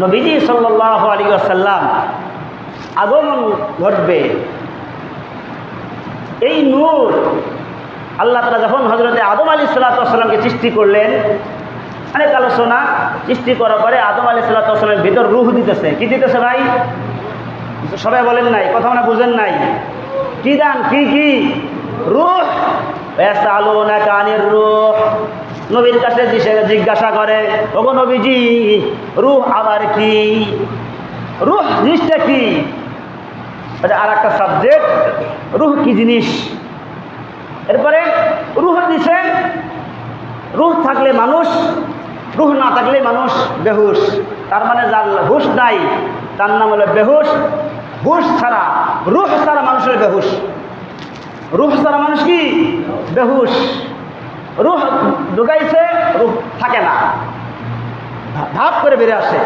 নবীজি সাল্লাহ আলী আসাল্লাম আগমন ঘটবে। এই নূর আল্লাহ তালা যখন হজরতে আদম আলী সাল্লাতামকে সৃষ্টি করলেন, অনেক আলোচনা সৃষ্টি করার পরে আদম আলী সাল্লাতামের ভিতর রুহ দিতেছে। কি দিতেছে ভাই? সবাই বলেন নাই, কথা মানে বুঝেন নাই। কি দান? কি কি? রুহ। আলো না কানের রুহ। নবীর কাছে জিজ্ঞাসা- করে, ওগো নবীজি, রুহ আবার কি? রুহ জিনিসটা কি? আর একটা সাবজেক্ট রুহ কি জিনিস? এরপরে, রুহ দিছে। রুহ থাকলে মানুষ, রুহ না থাকলে মানুষ বেহুশ। তার মানে যার হুশ নাই, তার নাম হলো বেহুশ। হুশ ছাড়া, রুহ ছাড়া মানুষের বেহুশ। রুহ ছাড়া মানুষ কি? বেহুশ। রুহ ঢুকাইছে রুহ থাকে না। ধাপ করে বেরিয়ে আসে।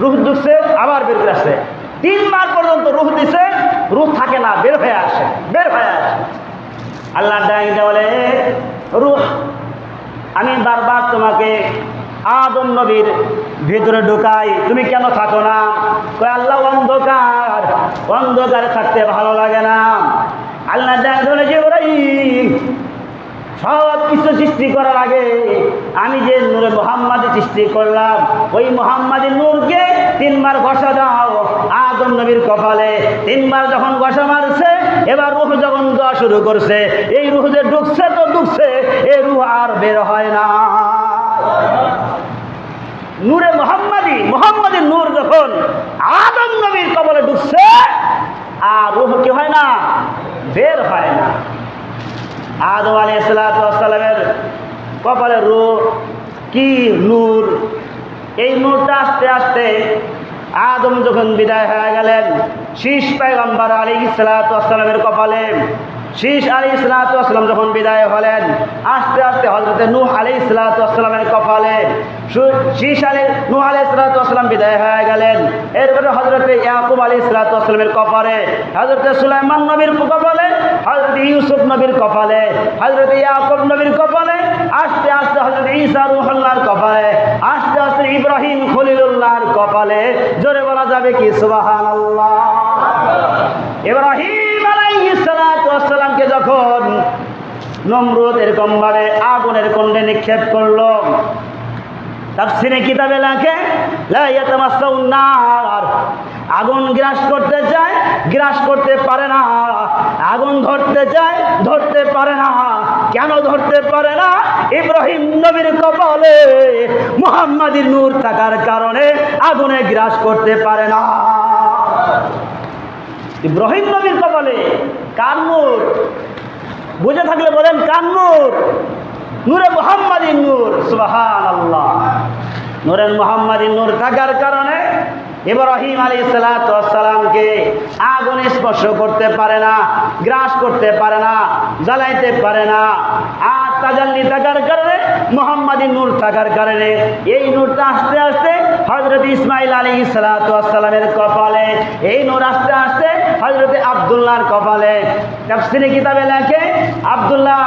রুহ ঢুকছে আবার বের করে আসে। তিনবার পর্যন্ত রুহ দিছে, রুহ থাকে না, বের হয়ে আসে, বের হয়ে আসে। আল্লাহ বলে রুহ, আমি বারবার তোমাকে আদম নবীর ভিতরে ঢুকাই, তুমি কেন থাকো না? কয়, আল্লাহ অন্ধকার, অন্ধকারে থাকতে ভালো লাগে না। আল্লাহ ডাইতে বলে যে ওরাই সব কিছু সৃষ্টি করার আগে আমি যে নূরে মোহাম্মদ সৃষ্টি করলাম, ওই মোহাম্মদের নূরকে তিনবার ঘষা দাও, আদম নবীর কপালে। তিনবার যখন ঘষা মারছে, এবার রুহ যখন দেওয়া শুরু করছে, এই রুহ যে ঢুকছে তো ঢুকছে এই রুহ আর বের হয় না। নূরে মোহাম্মদী মোহাম্মদের নূর যখন আদম নবীর কবলে ঢুকছে আর রুহ কি হয় না বের হয় না আদম আলী সালামের কপালে রো কি নূর? এই নূরটা আস্তে আস্তে আদম যখন বিদায় হয়ে গেলেন, শীষ পায়গম্বর আলী ইসলাতামের কপালে শীষ আলী সালাতাম যখন বিদায় হলেন, আস্তে আস্তে হজরতে নূহ আলী সালাতামের কপালে শীষ আলী নূহ আলী সালাতাম বিদায় হয়ে গেলেন। এরপরে হজরতে ইয়াকুব আলী সালাতামের কপালে হজরতে সুলাইমান নবীর কপালে হজরত ইউসুফ নবীর কপালে হজরত ইয়াকুব নবীর কপালে, আস্তে আস্তে হজরত ঈসা রুহল্লাহর কপালে, আস্তে আস্তে ইব্রাহিম খলিলুল্লাহর কপালে, জোরে বলা যাবে কি? সুবহানাল্লাহ। ইব্রাহিম যখন নমরুদ এরকম ভাবে আগুনের কুণ্ডে নিক্ষেপ করল তাফসিরে কিতাবে নার। আগুন গ্রাস করতে চায়, গ্রাস করতে পারে না। আগুন ধরতে চায়, ধরতে পারে না। কেন ধরতে পারে না? ইব্রাহিম নবীর কপালে মুহাম্মাদির নূর থাকার কারণে আগুনে গ্রাস করতে পারে না। ইব্রাহিম নবীর কপালে কার নূর? বুঝে থাকলে বলেন, কার নূর? নূরে মোহাম্মদী নূর সুবাহান আল্লাহ নূরের মোহাম্মদী নূর থাকার কারণে ইব্রাহিম আলী সালাতামকে আগুন স্পর্শ করতে পারে না, গ্রাস করতে পারে না, জ্বালাইতে পারে না। আর তাজাল্লি থাকার কারণে মোহাম্মদী নূর থাকার কারণে এই নূরটা আস্তে আস্তে হজরত ইসমাইল আলী সালাতামের কপালে এই নূর আস্তে আস্তে হজরত আবদুল্লাহর কপালে তাফসিরে কিতাবে লেখে, আবদুল্লাহ,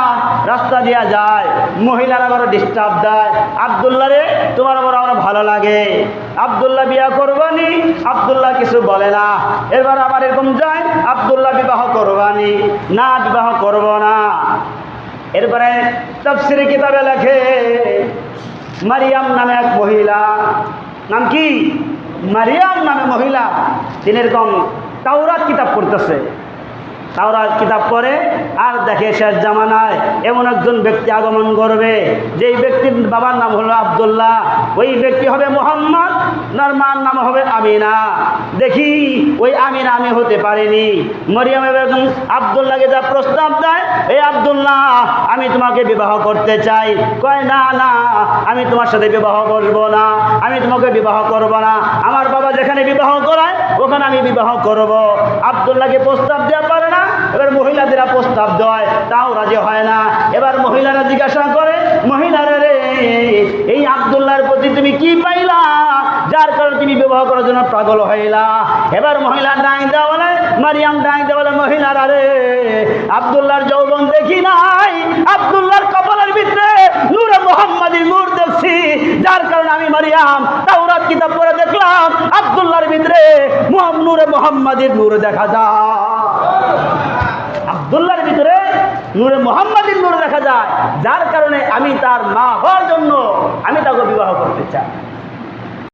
রাস্তা দিয়া যায়, মহিলারা বড় ডিস্টার্ব দেয় আবদুল্লাহ রে তোমার বড় আমার ভালো লাগে, আবদুল্লাহ বিয়া করবানি, আবদুল্লাহ কিছু বলে না এবার আবার এরকম যায়, আবদুল্লাহ বিবাহ করবানি, না বিবাহ করব না। এরপরে তাফসিরে কিতাবে লেখে, মারিয়াম নামে এক মহিলা নাম কি? মারিয়াম নামে মহিলা। তিনি এরকম তাওরাত কিতাব পড়তেছে। তাওরাত কিতাব পড়ে, আর দেখে শেষ জামানায় এমন একজন ব্যক্তি আগমন করবে। যেই ব্যক্তির বাবার নাম হলো আবদুল্লাহ, ওই ব্যক্তি হবে মোহাম্মদ নার মার নাম হবে আমিনা। দেখি, ওই আমিনা আমি হতে পারিনি। মরিয়াম বেগম আবদুল্লাহকে যা প্রস্তাব দেয় এই আবদুল্লাহ, আমি তোমাকে বিবাহ করতে চাই। কয়, না না, আমি তোমার সাথে বিবাহ করব না, আমি তোমাকে বিবাহ করব না। আমার বাবা যেখানে বিবাহ করায়, ওখানে আমি বিবাহ করব। আবদুল্লাহকে প্রস্তাব দেওয়া পারে না, এবার মহিলাদেরা প্রস্তাব দেয়, তাও রাজি হয় না। এবার মহিলারা জিজ্ঞাসা করে, মহিলারা রে, এই আবদুল্লাহর প্রতি তুমি কি পাইলা? যার কারণে তুমি বিবাহ করার জন্য পাগল হইলা। এবার মহিলা ডাই দেওয়ালে মারিয়াম ডাই দেওয়া বলে মহিলারা রে, আবদুল্লাহর যৌবন দেখি নাই। আবদুল্লাহর কপালের ভিতরে নূরে মোহাম্মদী নূর দেখছি। যার কারণে আমি মারিয়াম তাওরাত কিতাব পড়ে দেখলাম নূরে মোহাম্মদের নূর দেখা যায়। আবদুল্লাহর ভিতরে নূরে মোহাম্মদের নূর দেখা যায়। যার কারণে আমি তার মা হওয়ার জন্য আমি তাকে বিবাহ করতে চাই।